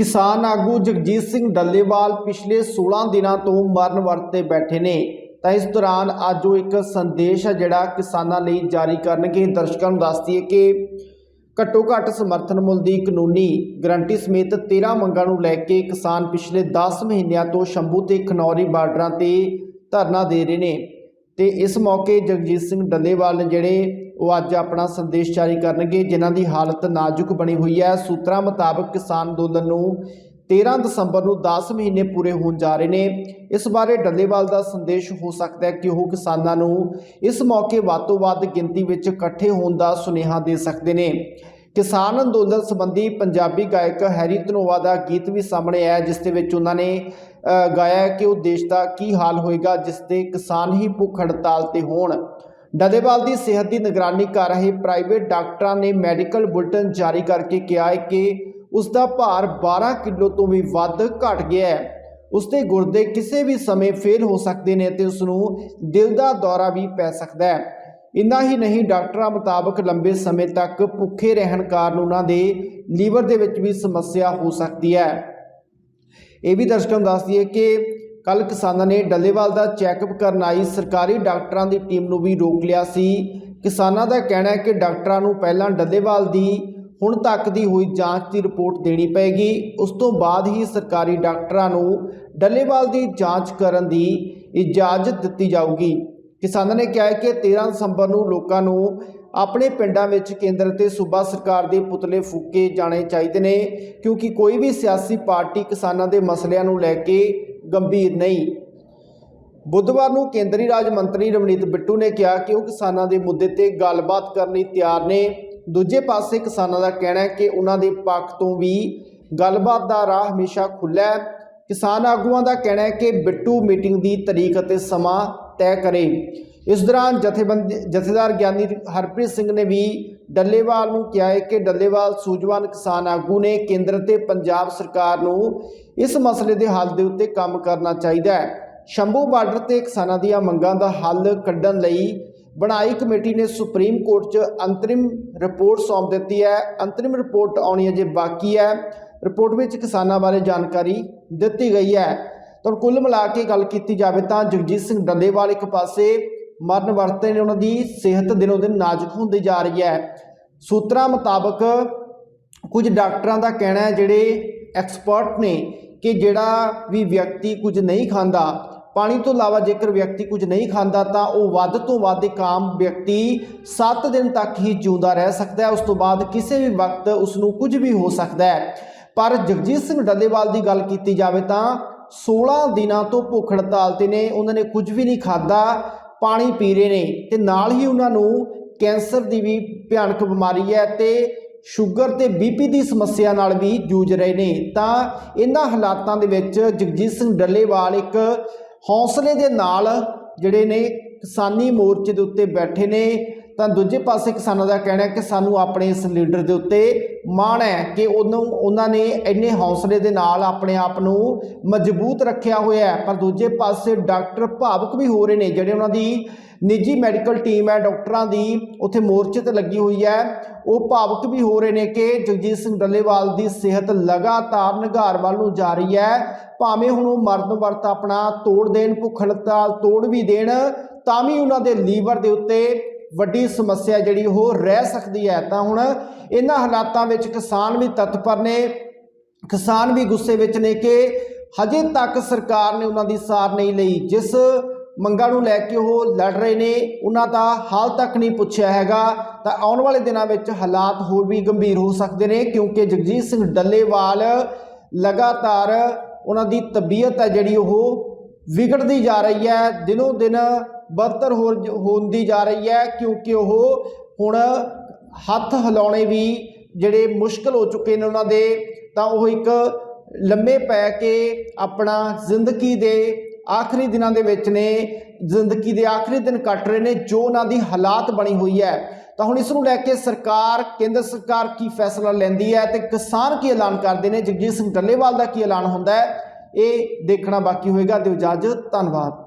ਕਿਸਾਨ ਆਗੂ ਜਗਜੀਤ ਸਿੰਘ ਡੱਲੇਵਾਲ ਪਿਛਲੇ 16 ਦਿਨਾਂ ਤੋਂ ਮਰਨ ਵਰਤ ਤੇ ਬੈਠੇ ਨੇ। ਤਾਂ ਇਸ ਦੌਰਾਨ ਅੱਜ ਉਹ ਇੱਕ ਸੰਦੇਸ਼ ਹੈ ਜਿਹੜਾ ਕਿਸਾਨਾਂ ਲਈ ਜਾਰੀ ਕਰਨਗੇ। ਦਰਸ਼ਕਾਂ ਨੂੰ ਦੱਸ ਦਈਏ ਕਿ ਘੱਟੋ ਘੱਟ ਸਮਰਥਨ ਮੁੱਲ ਦੀ ਕਾਨੂੰਨੀ ਗਰੰਟੀ ਸਮੇਤ 13 ਮੰਗਾਂ ਨੂੰ ਲੈ ਕੇ ਕਿਸਾਨ ਪਿਛਲੇ 10 ਮਹੀਨਿਆਂ ਤੋਂ ਸ਼ੰਭੂ ਤੇ ਖਨੌਰੀ ਬਾਰਡਰਾਂ ਤੇ ਧਰਨਾ ਦੇ ਰਹੇ ਨੇ। ਤੇ ਇਸ ਮੌਕੇ ਜਗਜੀਤ ਸਿੰਘ ਡੱਲੇਵਾਲ ਨੇ ਜਿਹੜੇ ਉਹ ਅੱਜ ਆਪਣਾ ਸੰਦੇਸ਼ ਜਾਰੀ ਕਰਨਗੇ, ਜਿਨ੍ਹਾਂ ਦੀ ਹਾਲਤ ਨਾਜ਼ੁਕ ਬਣੀ ਹੋਈ ਹੈ। ਸੂਤਰਾਂ ਮੁਤਾਬਕ ਕਿਸਾਨ ਅੰਦੋਲਨ ਨੂੰ 13 ਦਸੰਬਰ ਨੂੰ 10 ਮਹੀਨੇ ਪੂਰੇ ਹੋਣ ਜਾ ਰਹੇ ਨੇ। ਇਸ ਬਾਰੇ ਡੱਲੇਵਾਲ ਦਾ ਸੰਦੇਸ਼ ਹੋ ਸਕਦਾ ਹੈ ਕਿ ਉਹ ਕਿਸਾਨਾਂ ਨੂੰ ਇਸ ਮੌਕੇ ਵੱਧ ਤੋਂ ਵੱਧ ਗਿਣਤੀ ਵਿੱਚ ਇਕੱਠੇ ਹੋਣ ਦਾ ਸੁਨੇਹਾ ਦੇ ਸਕਦੇ ਨੇ। ਕਿਸਾਨ ਅੰਦੋਲਨ ਸੰਬੰਧੀ ਪੰਜਾਬੀ ਗਾਇਕ ਹੈਰੀ ਧਨੋਆ ਦਾ ਗੀਤ ਵੀ ਸਾਹਮਣੇ ਆਇਆ ਜਿਸ ਦੇ ਵਿੱਚ ਉਹਨਾਂ ਨੇ ਗਾਇਆ ਕਿ ਉਹ ਦੇਸ਼ ਦਾ ਕੀ ਹਾਲ ਹੋਏਗਾ ਜਿਸ ਦੇ ਕਿਸਾਨ ਹੀ ਭੁੱਖ ਹੜਤਾਲ ਤੇ ਹੋਣ। ਡਦੇਵਾਲ ਦੀ ਸਿਹਤ ਦੀ ਨਿਗਰਾਨੀ ਕਰ ਰਹੇ ਪ੍ਰਾਈਵੇਟ ਡਾਕਟਰਾਂ ਨੇ ਮੈਡੀਕਲ ਬੁਲੇਟਿਨ ਜਾਰੀ ਕਰਕੇ ਕਿਹਾ ਹੈ ਕਿ ਉਸ ਦਾ ਭਾਰ 12 ਕਿਲੋ ਤੋਂ ਵੀ ਵੱਧ ਘਟ ਗਿਆ ਹੈ। ਉਸ ਦੇ ਗੁਰਦੇ ਕਿਸੇ ਵੀ ਸਮੇਂ ਫੇਲ ਹੋ ਸਕਦੇ ਨੇ ਤੇ ਉਸ ਨੂੰ ਦਿਲ ਦਾ ਦੌਰਾ ਵੀ ਪੈ ਸਕਦਾ ਹੈ। ਇੰਨਾ ਹੀ ਨਹੀਂ, ਡਾਕਟਰਾਂ ਮੁਤਾਬਕ ਲੰਬੇ ਸਮੇਂ ਤੱਕ ਭੁੱਖੇ ਰਹਿਣ ਕਾਰਨ ਉਹਨਾਂ ਦੇ ਲੀਵਰ ਦੇ ਵਿੱਚ ਵੀ ਸਮੱਸਿਆ ਹੋ ਸਕਦੀ ਹੈ। ਇਹ ਵੀ ਦਰਸ਼ਕਾਂ ਨੂੰ ਦੱਸ ਦਈਏ ਕਿ ਕੱਲ ਕਿਸਾਨਾਂ ਨੇ ਡੱਲੇਵਾਲ ਦਾ ਚੈੱਕਅਪ ਕਰਨ ਆਈ ਸਰਕਾਰੀ ਡਾਕਟਰਾਂ ਦੀ ਟੀਮ ਨੂੰ ਵੀ ਰੋਕ ਲਿਆ ਸੀ। ਕਿਸਾਨਾਂ ਦਾ ਕਹਿਣਾ ਹੈ ਕਿ ਡਾਕਟਰਾਂ ਨੂੰ ਪਹਿਲਾਂ ਡੱਲੇਵਾਲ ਦੀ, ਹੁਣ ਤੱਕ ਦੀ ਹੋਈ ਜਾਂਚ ਦੀ ਰਿਪੋਰਟ ਦੇਣੀ ਪਏਗੀ। ਉਸ ਤੋਂ ਬਾਅਦ ਹੀ ਸਰਕਾਰੀ ਡਾਕਟਰਾਂ ਨੂੰ ਡੱਲੇਵਾਲ ਦੀ ਜਾਂਚ ਕਰਨ ਦੀ ਇਜਾਜ਼ਤ ਦਿੱਤੀ ਜਾਊਗੀ। ਕਿਸਾਨਾਂ ਨੇ ਕਿਹਾ ਹੈ ਕਿ 13 ਦਸੰਬਰ ਨੂੰ ਲੋਕਾਂ ਨੂੰ ਆਪਣੇ ਪਿੰਡਾਂ ਵਿੱਚ ਕੇਂਦਰ ਤੇ ਸੂਬਾ ਸਰਕਾਰ ਦੇ ਪੁਤਲੇ ਫੂਕੇ ਜਾਣੇ ਚਾਹੀਦੇ ਨੇ, ਕਿਉਂਕਿ ਕੋਈ ਵੀ ਸਿਆਸੀ ਪਾਰਟੀ ਕਿਸਾਨਾਂ ਦੇ ਮਸਲਿਆਂ ਨੂੰ ਲੈ ਕੇ ਗੰਭੀਰ ਨਹੀਂ। ਬੁੱਧਵਾਰ ਨੂੰ ਕੇਂਦਰੀ ਰਾਜ ਮੰਤਰੀ ਰਵਨੀਤ ਬਿੱਟੂ ਨੇ ਕਿਹਾ ਕਿ ਉਹ ਕਿਸਾਨਾਂ ਦੇ ਮੁੱਦੇ ਤੇ ਗੱਲਬਾਤ ਕਰਨ ਲਈ ਤਿਆਰ ਨੇ। ਦੂਜੇ ਪਾਸੇ ਕਿਸਾਨਾਂ ਦਾ ਕਹਿਣਾ ਹੈ ਕਿ ਉਹਨਾਂ ਦੇ ਪੱਖ ਤੋਂ ਵੀ ਗੱਲਬਾਤ ਦਾ ਰਾਹ ਹਮੇਸ਼ਾ ਖੁੱਲ੍ਹਾ ਹੈ। ਕਿਸਾਨ ਆਗੂਆਂ ਦਾ ਕਹਿਣਾ ਹੈ ਕਿ ਬਿੱਟੂ ਮੀਟਿੰਗ ਦੀ ਤਰੀਕ ਅਤੇ ਸਮਾਂ ਤੈਅ ਕਰੇ। ਇਸ ਦੌਰਾਨ ਜਥੇਬੰਦੀ ਜਥੇਦਾਰ ਗਿਆਨੀ ਹਰਪ੍ਰੀਤ ਸਿੰਘ ਨੇ ਵੀ ਡੱਲੇਵਾਲ ਨੂੰ ਕਿਹਾ ਹੈ ਕਿ ਡੱਲੇਵਾਲ ਸੂਝਵਾਨ ਕਿਸਾਨ ਆਗੂ ਨੇ ਕੇਂਦਰ ਤੇ ਪੰਜਾਬ ਸਰਕਾਰ ਨੂੰ ਇਸ ਮਸਲੇ ਦੇ ਹੱਲ ਦੇ ਉੱਤੇ ਕੰਮ ਕਰਨਾ ਚਾਹੀਦਾ ਹੈ। ਸ਼ੰਭੂ ਬਾਰਡਰ ਤੇ ਕਿਸਾਨਾਂ ਦੀਆਂ ਮੰਗਾਂ ਦਾ ਹੱਲ ਕੱਢਣ ਲਈ ਬਣਾਈ ਕਮੇਟੀ ਨੇ ਸੁਪਰੀਮ ਕੋਰਟ 'ਚ ਅੰਤਰਿਮ ਰਿਪੋਰਟ ਸੌਂਪ ਦਿੱਤੀ ਹੈ। ਅੰਤਰਿਮ ਰਿਪੋਰਟ ਆਉਣੀ ਅਜੇ ਬਾਕੀ ਹੈ। ਰਿਪੋਰਟ ਵਿੱਚ ਕਿਸਾਨਾਂ ਬਾਰੇ ਜਾਣਕਾਰੀ ਦਿੱਤੀ ਗਈ ਹੈ। ਤਾਂ ਕੁੱਲ ਮਿਲਾ ਕੇ ਗੱਲ ਕੀਤੀ ਜਾਵੇ ਤਾਂ ਜਗਜੀਤ ਸਿੰਘ ਡੱਲੇਵਾਲ ਇੱਕ ਪਾਸੇ ਮਰਨ ਵਰਤੇ ਨੇ ਉਹਨਾਂ ਦੀ ਸਿਹਤ ਦਿਨੋ ਦਿਨ ਨਾਜ਼ੁਕ ਹੁੰਦੀ ਜਾ ਰਹੀ ਹੈ। ਸੂਤਰਾਂ ਮੁਤਾਬਕ ਕੁਝ ਡਾਕਟਰਾਂ ਦਾ ਕਹਿਣਾ ਹੈ, ਜਿਹੜੇ ਐਕਸਪਰਟ ਨੇ ਕਿ ਜਿਹੜਾ ਵੀ ਵਿਅਕਤੀ ਕੁਝ ਨਹੀਂ ਖਾਂਦਾ, ਪਾਣੀ ਤੋਂ ਇਲਾਵਾ ਜੇਕਰ ਵਿਅਕਤੀ ਕੁਝ ਨਹੀਂ ਖਾਂਦਾ ਤਾਂ ਉਹ ਵੱਧ ਤੋਂ ਵੱਧ ਇੱਕ ਆਮ ਵਿਅਕਤੀ 7 ਦਿਨ ਤੱਕ ਹੀ ਜਿਉਂਦਾ ਰਹਿ ਸਕਦਾ ਹੈ। ਉਸ ਤੋਂ ਬਾਅਦ ਕਿਸੇ ਵੀ ਵਕਤ ਉਸ ਨੂੰ ਕੁਝ ਵੀ ਹੋ ਸਕਦਾ ਹੈ। ਪਰ ਜਗਜੀਤ ਸਿੰਘ ਡੱਲੇਵਾਲ ਦੀ ਗੱਲ ਕੀਤੀ ਜਾਵੇ ਤਾਂ 16 ਦਿਨਾਂ ਤੋਂ ਭੁੱਖ ਹੜਤਾਲ ਤੇ ਨੇ, ਉਹਨਾਂ ਨੇ ਕੁਝ ਵੀ ਨਹੀਂ ਖਾਦਾ ਪਾਣੀ ਪੀ ਰਹੇ ਨੇ ਤੇ ਨਾਲ ਹੀ ਉਹਨਾਂ ਨੂੰ ਕੈਂਸਰ ਦੀ ਵੀ ਭਿਆਨਕ ਬਿਮਾਰੀ ਹੈ ਤੇ ਸ਼ੂਗਰ ਤੇ ਬੀਪੀ ਦੀ ਸਮੱਸਿਆ ਨਾਲ ਵੀ ਜੂਝ ਰਹੇ ਨੇ। ਤਾਂ ਇਹਨਾਂ ਹਾਲਾਤਾਂ ਦੇ ਵਿੱਚ ਜਗਜੀਤ ਸਿੰਘ ਡੱਲੇਵਾਲ ਇੱਕ ਹੌਸਲੇ ਦੇ ਨਾਲ ਜਿਹੜੇ ਨੇ ਕਿਸਾਨੀ ਮੋਰਚੇ ਦੇ ਉੱਤੇ ਬੈਠੇ ਨੇ। ਤਾਂ ਦੂਜੇ ਪਾਸੇ ਕਿਸਾਨਾਂ ਦਾ ਕਹਿਣਾ ਹੈ ਕਿ ਸਾਨੂੰ ਆਪਣੇ ਇਸ ਲੀਡਰ ਦੇ ਉੱਤੇ ਮਾਣ ਹੈ ਕਿ ਉਹਨੂੰ, ਉਹਨਾਂ ਨੇ ਇੰਨੇ ਹੌਸਲੇ ਦੇ ਨਾਲ ਆਪਣੇ ਆਪ ਨੂੰ ਮਜ਼ਬੂਤ ਰੱਖਿਆ ਹੋਇਆ ਹੈ। ਪਰ ਦੂਜੇ ਪਾਸੇ ਡਾਕਟਰ ਭਾਵਕ ਵੀ ਹੋ ਰਹੇ ਨੇ, ਜਿਹੜੇ ਉਹਨਾਂ ਦੀ ਨਿੱਜੀ ਮੈਡੀਕਲ ਟੀਮ ਹੈ, ਡਾਕਟਰਾਂ ਦੀ ਉੱਥੇ ਮੋਰਚੇ ਤੇ ਲੱਗੀ ਹੋਈ ਹੈ। ਉਹ ਭਾਵਕ ਵੀ ਹੋ ਰਹੇ ਨੇ ਕਿ ਜਗਜੀਤ ਸਿੰਘ ਡੱਲੇਵਾਲ ਦੀ ਸਿਹਤ ਲਗਾਤਾਰ ਨਿਘਾਰ ਵੱਲ ਨੂੰ ਜਾ ਰਹੀ ਹੈ। ਭਾਵੇਂ ਹੁਣ ਉਹ ਮਰਨ ਵਰਤ ਆਪਣਾ ਤੋੜ ਦੇਣ, ਭੁੱਖ ਹੜਤਾਲ ਤੋੜ ਵੀ ਦੇਣ, ਤਾਂ ਵੀ ਉਹਨਾਂ ਦੇ ਲੀਵਰ ਦੇ ਉੱਤੇ ਵੱਡੀ ਸਮੱਸਿਆ ਜਿਹੜੀ ਉਹ ਰਹਿ ਸਕਦੀ ਹੈ, ਤਾਂ ਹੁਣ ਇਹਨਾਂ ਹਾਲਾਤਾਂ ਵਿੱਚ ਕਿਸਾਨ ਵੀ ਤਤਪਰ ਨੇ, ਕਿਸਾਨ ਵੀ ਗੁੱਸੇ ਵਿੱਚ ਨੇ ਕਿ ਹਜੇ ਤੱਕ ਸਰਕਾਰ ਨੇ ਉਹਨਾਂ ਦੀ ਸਾਰ ਨਹੀਂ ਲਈ। ਜਿਸ ਮੰਗਾਂ ਨੂੰ ਲੈ ਕੇ ਉਹ ਲੜ ਰਹੇ ਨੇ, ਉਹਨਾਂ ਦਾ ਹਾਲ ਤੱਕ ਨਹੀਂ ਪੁੱਛਿਆ ਹੈਗਾ। ਤਾਂ ਆਉਣ ਵਾਲੇ ਦਿਨਾਂ ਵਿੱਚ ਹਾਲਾਤ ਹੋਰ ਵੀ ਗੰਭੀਰ ਹੋ ਸਕਦੇ ਨੇ, ਕਿਉਂਕਿ ਜਗਜੀਤ ਸਿੰਘ ਡੱਲੇਵਾਲ ਲਗਾਤਾਰ ਉਹਨਾਂ ਦੀ ਤਬੀਅਤ ਹੈ ਜਿਹੜੀ ਉਹ ਵਿਗੜਦੀ ਜਾ ਰਹੀ ਹੈ। ਦਿਨੋਂ ਦਿਨ ਬਦਤਰ ਹੋ ਹੁੰਦੀ ਜਾ ਰਹੀ ਹੈ ਕਿਉਂਕਿ ਉਹ ਹੁਣ ਹੱਥ ਹਿਲਾਉਣੇ ਵੀ ਜਿਹੜੇ ਮੁਸ਼ਕਲ ਹੋ ਚੁੱਕੇ ਨੇ ਉਹਨਾਂ ਦੇ, ਤਾਂ ਉਹ ਇੱਕ ਲੰਮੇ ਪੈ ਕੇ ਆਪਣਾ ਜ਼ਿੰਦਗੀ ਦੇ ਆਖਰੀ ਦਿਨਾਂ ਦੇ ਵਿੱਚ ਨੇ, ਜ਼ਿੰਦਗੀ ਦੇ ਆਖਰੀ ਦਿਨ ਕੱਟ ਰਹੇ ਨੇ, ਜੋ ਉਹਨਾਂ ਦੀ ਹਾਲਾਤ ਬਣੀ ਹੋਈ ਹੈ। ਤਾਂ ਹੁਣ ਇਸ ਨੂੰ ਲੈ ਕੇ ਸਰਕਾਰ, ਕੇਂਦਰ ਸਰਕਾਰ ਕੀ ਫੈਸਲਾ ਲੈਂਦੀ ਹੈ ਤੇ ਕਿਸਾਨ ਕੀ ਐਲਾਨ ਕਰਦੇ ਨੇ? ਜਗਜੀਤ ਸਿੰਘ ਡੱਲੇਵਾਲ ਦਾ ਕੀ ਐਲਾਨ ਹੁੰਦਾ ਹੈ? ਇਹ ਦੇਖਣਾ ਬਾਕੀ ਹੋਏਗਾ। ਦਿਓ ਇਜਾਜ਼ਤ, ਧੰਨਵਾਦ।